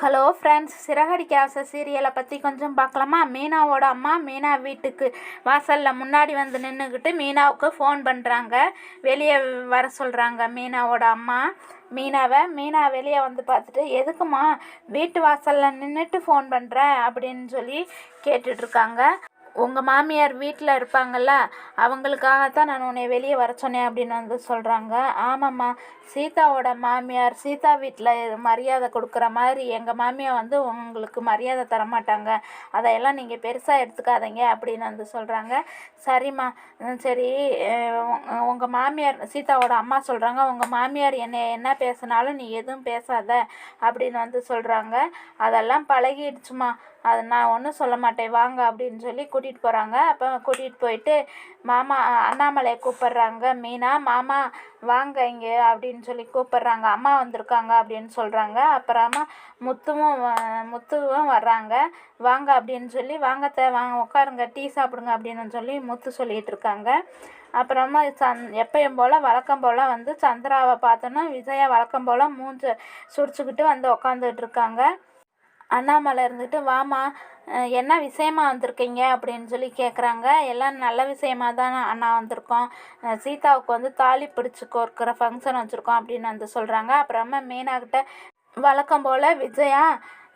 Hello friends Siragadikka ஆசை சீரியலை பற்றி கொஞ்சம் பார்க்கலாமா? மீனாவோட அம்மா மீனா வீட்டுக்கு வாசலில் முன்னாடி வந்து நின்றுக்கிட்டு மீனாவுக்கு ஃபோன் பண்ணுறாங்க வெளியே வர சொல்கிறாங்க மீனாவோட அம்மா மீனாவை. மீனா வெளியே வந்து பார்த்துட்டு எதுக்குமா வீட்டு வாசலில் நின்றுட்டு ஃபோன் பண்ணுற அப்படின்னு சொல்லி கேட்டுட்ருக்காங்க உங்கள் மாமியார் வீட்டில் இருப்பாங்கள்ல அவங்களுக்காகத்தான் நான் உன்னை வெளியே வர சொன்னேன் அப்படின்னு வந்து சொல்கிறாங்க ஆமாம்மா சீதாவோட மாமியார் சீதா வீட்டில் மரியாதை கொடுக்குற மாதிரி எங்கள் மாமியார் வந்து உங்களுக்கு மரியாதை தர மாட்டாங்க அதையெல்லாம் நீங்கள் பெருசாக எடுத்துக்காதீங்க அப்படின்னு வந்து சொல்கிறாங்க சரிம்மா சரி உங்கள் மாமியார் சீதாவோட அம்மா சொல்கிறாங்க உங்கள் மாமியார் என்னை என்ன பேசினாலும் நீ எதுவும் பேசாத அப்படின்னு வந்து சொல்கிறாங்க அதெல்லாம் பழகிடுச்சுமா அது நான் ஒன்றும் சொல்ல மாட்டேன். வாங்க அப்படின்னு சொல்லி கூட்டிகிட்டு போகிறாங்க அப்போ கூட்டிகிட்டு போயிட்டு மாமா அண்ணாமலையை கூப்பிட்றாங்க. மீனா மாமா வாங்க இங்கே அப்படின்னு சொல்லி கூப்பிட்றாங்க. அம்மா வந்திருக்காங்க அப்படின்னு சொல்கிறாங்க அப்புறமா முத்துவும் வ- முத்துவும் வர்றாங்க. வாங்க அப்படின்னு சொல்லி வாங்க வாங்க உட்காருங்க டீ சாப்பிடுங்க அப்படின்னு சொல்லி முத்து சொல்லிகிட்டு இருக்காங்க. அப்புறமா சந் எப்பயும் போல் வழக்கம் போல் வந்து சந்திராவை பார்த்தோன்னா விஜயா வழக்கம் போல் மூஞ்ச சுரிச்சுக்கிட்டு வந்து உக்காந்துட்டு இருக்காங்க. அண்ணாமலை இருந்துட்டு வாமா என்ன விஷயமா வந்திருக்கீங்க? அப்படின்னு சொல்லி கேட்குறாங்க எல்லாம் நல்ல விஷயமா தான் அண்ணா வந்திருக்கோம். சீதாவுக்கு வந்து தாலி பிடிச்சி கோர்க்கிற ஃபங்க்ஷன் வச்சுருக்கோம் அப்படின்னு வந்து சொல்கிறாங்க அப்புறமா மீனாக்கிட்ட வழக்கம் போல் விஜயா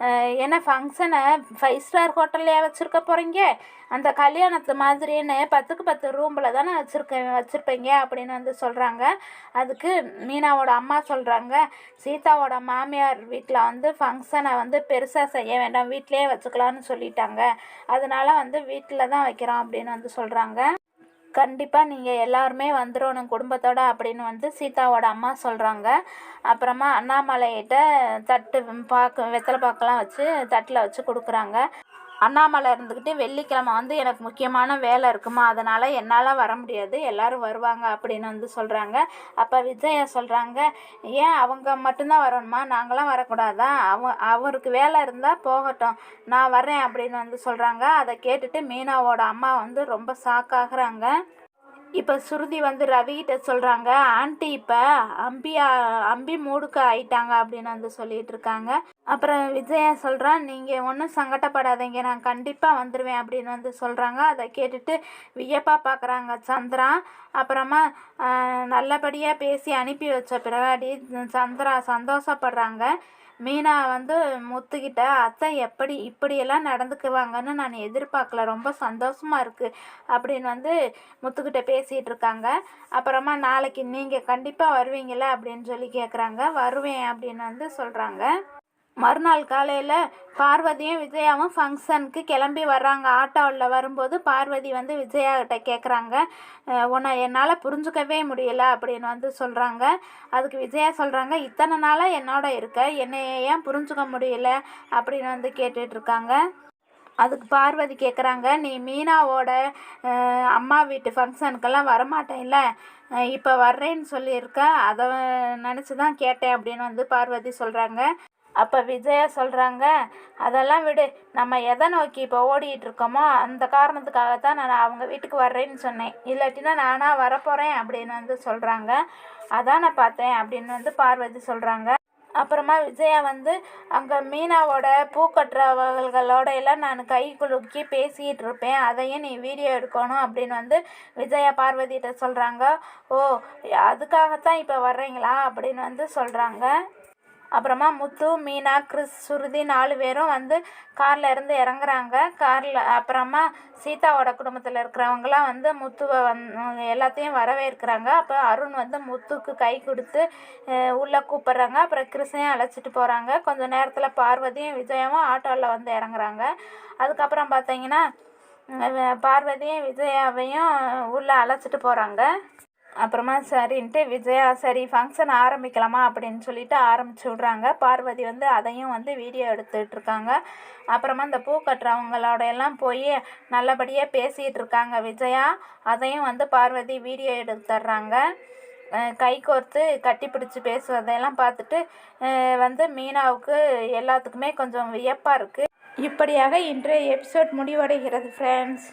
அஹ் என்ன ஃபங்க்ஷனை ஃபைவ் ஸ்டார் ஹோட்டல்லையே வச்சுருக்க போகிறீங்க அந்த கல்யாணத்து மாதிரின்னு பத்துக்கு பத்து ரூமில் தானே வச்சுருக்க வச்சுருப்பீங்க அப்படின்னு வந்து சொல்கிறாங்க அதுக்கு மீனாவோட அம்மா சொல்கிறாங்க சீதாவோட மாமியார் வீட்டில் வந்து ஃபங்க்ஷனை வந்து பெருசாக செய்ய வேண்டாம். வீட்டிலேயே வச்சுக்கலான்னு சொல்லிட்டாங்க. அதனால வந்து வீட்டில் தான் வைக்கிறோம் அப்படின்னு வந்து சொல்கிறாங்க கண்டிப்பாக நீங்கள் எல்லாருமே வந்துடணும் குடும்பத்தோட அப்படின்னு வந்து சீதாவோட அம்மா சொல்கிறாங்க அப்புறமா அண்ணாமலைகிட்ட தட்டு பாக்கு வெத்தலை பாக்கெல்லாம் வச்சு தட்டில் வச்சு கொடுக்குறாங்க. அண்ணாமலை இருந்துக்கிட்டு வெள்ளிக்கிழமை வந்து எனக்கு முக்கியமான வேலை இருக்குமா? அதனால் என்னால் வர முடியாது. எல்லாரும் வருவாங்க அப்படின்னு வந்து சொல்கிறாங்க அப்போ விஜயா சொல்கிறாங்க ஏன் அவங்க மட்டும்தான் வரணுமா? நாங்களாம் வரக்கூடாதா? அவ அவருக்கு வேலை இருந்தால் போகட்டும். நான் வரேன் அப்படின்னு வந்து சொல்கிறாங்க அதை கேட்டுட்டு மீனாவோட அம்மா வந்து ரொம்ப ஷாக்காகிறாங்க இப்போ சுருதி வந்து ரவிகிட்ட சொல்கிறாங்க ஆண்டி இப்போ அம்பியா அம்பி மூடுக்க ஆயிட்டாங்க அப்படின்னு வந்து சொல்லிட்டு இருக்காங்க. அப்புறம் விஜயா சொல்கிறான் நீங்கள் ஒன்றும் சங்கடப்படாதீங்க நான் கண்டிப்பாக வந்துடுவேன் அப்படின்னு வந்து சொல்கிறாங்க அதை கேட்டுட்டு வியப்பாக பார்க்குறாங்க சந்திரா. அப்புறமா நல்லபடியாக பேசி அனுப்பி வச்ச பிறகாடி சந்திரா சந்தோஷப்படுறாங்க. மீனா வந்து முத்துக்கிட்ட அத்தை எப்படி இப்படியெல்லாம் நடந்துக்குவாங்கன்னு நான் எதிர்பார்க்கல ரொம்ப சந்தோஷமாக இருக்குது அப்படின்னு வந்து முத்துக்கிட்ட பேசிகிட்டு இருக்காங்க அப்புறமா நாளைக்கு நீங்கள் கண்டிப்பாக வருவீங்களா அப்படின்னு சொல்லி கேட்குறாங்க வருவேன் அப்படின்னு வந்து சொல்கிறாங்க மறுநாள் காலையில் பார்வதியும் விஜயாவும் ஃபங்க்ஷனுக்கு கிளம்பி வர்றாங்க. ஆட்டோவில் வரும்போது பார்வதி வந்து விஜயாகிட்ட கேட்குறாங்க உன்னை என்னால் புரிஞ்சுக்கவே முடியல அப்படின்னு வந்து சொல்கிறாங்க அதுக்கு விஜயா சொல்கிறாங்க இத்தனை நாளாக என்னோட இருக்க. என்னை ஏன் புரிஞ்சுக்க முடியல? அப்படின்னு வந்து கேட்டுட்ருக்காங்க. அதுக்கு பார்வதி கேட்குறாங்க நீ மீனாவோட அம்மா வீட்டு ஃபங்க்ஷனுக்கெல்லாம் வரமாட்டேன்ல? இப்போ வர்றேன்னு சொல்லியிருக்க அதை நினச்சி தான் கேட்டேன் அப்படின்னு வந்து பார்வதி சொல்கிறாங்க அப்போ விஜயா சொல்கிறாங்க அதெல்லாம் விடு நம்ம எதை நோக்கி இப்போ ஓடிட்டு இருக்கோமோ அந்த காரணத்துக்காக தான் நான் அவங்க வீட்டுக்கு வர்றேன்னு சொன்னேன். இல்லாட்டினா நானாக வரப்போகிறேன் அப்படின்னு வந்து சொல்கிறாங்க அதான் நான் பார்த்தேன் அப்படின்னு வந்து பார்வதி சொல்கிறாங்க அப்புறமா விஜயா வந்து அங்கே மீனாவோட பூ கட்டுறவர்களோட எல்லாம் நான் கை குலுக்கி பேசிகிட்டு இருப்பேன். அதையும் நீ வீடியோ எடுக்கணும். அப்படின்னு வந்து விஜயா பார்வதிகிட்ட சொல்கிறாங்க ஓ அதுக்காகத்தான் இப்போ வர்றீங்களா? அப்படின்னு வந்து சொல்கிறாங்க அப்புறமா முத்து மீனா கிறிஸ் சுருதி நாலு பேரும் வந்து காரில் இருந்து இறங்குறாங்க. காரில் அப்புறமா சீதாவோட குடும்பத்தில் இருக்கிறவங்களாம் வந்து முத்துவை வந் எல்லாத்தையும் வரவேற்கிறாங்க. அப்போ அருண் வந்து முத்துக்கு கை கொடுத்து உள்ளே கூப்பிட்றாங்க. அப்புறம் கிறிஸையும் அழைச்சிட்டு போகிறாங்க கொஞ்சம் நேரத்தில் பார்வதியும் விஜயாவும் ஆட்டோவில் வந்து இறங்குறாங்க. அதுக்கப்புறம் பார்த்தீங்கன்னா பார்வதியும் விஜயாவையும் உள்ளே அழைச்சிட்டு போகிறாங்க அப்புறமா சரின்ட்டு விஜயா சரி ஃபங்க்ஷன் ஆரம்பிக்கலாமா? அப்படின்னு சொல்லிட்டு ஆரம்பிச்சு விட்றாங்க. பார்வதி வந்து அதையும் வந்து வீடியோ எடுத்துகிட்டு இருக்காங்க. அப்புறமா இந்த பூ கட்டுறவங்களோட எல்லாம் போய் நல்லபடியாக பேசிகிட்டு இருக்காங்க விஜயா. அதையும் வந்து பார்வதி வீடியோ எடுத்துடுறாங்க கை கோர்த்து கட்டி பிடிச்சி பேசுவதையெல்லாம் பார்த்துட்டு வந்து மீனாவுக்கு எல்லாத்துக்குமே கொஞ்சம் வியப்பாக இருக்குது இப்படியாக இன்றைய எபிசோட் முடிவடைகிறது ஃப்ரெண்ட்ஸ்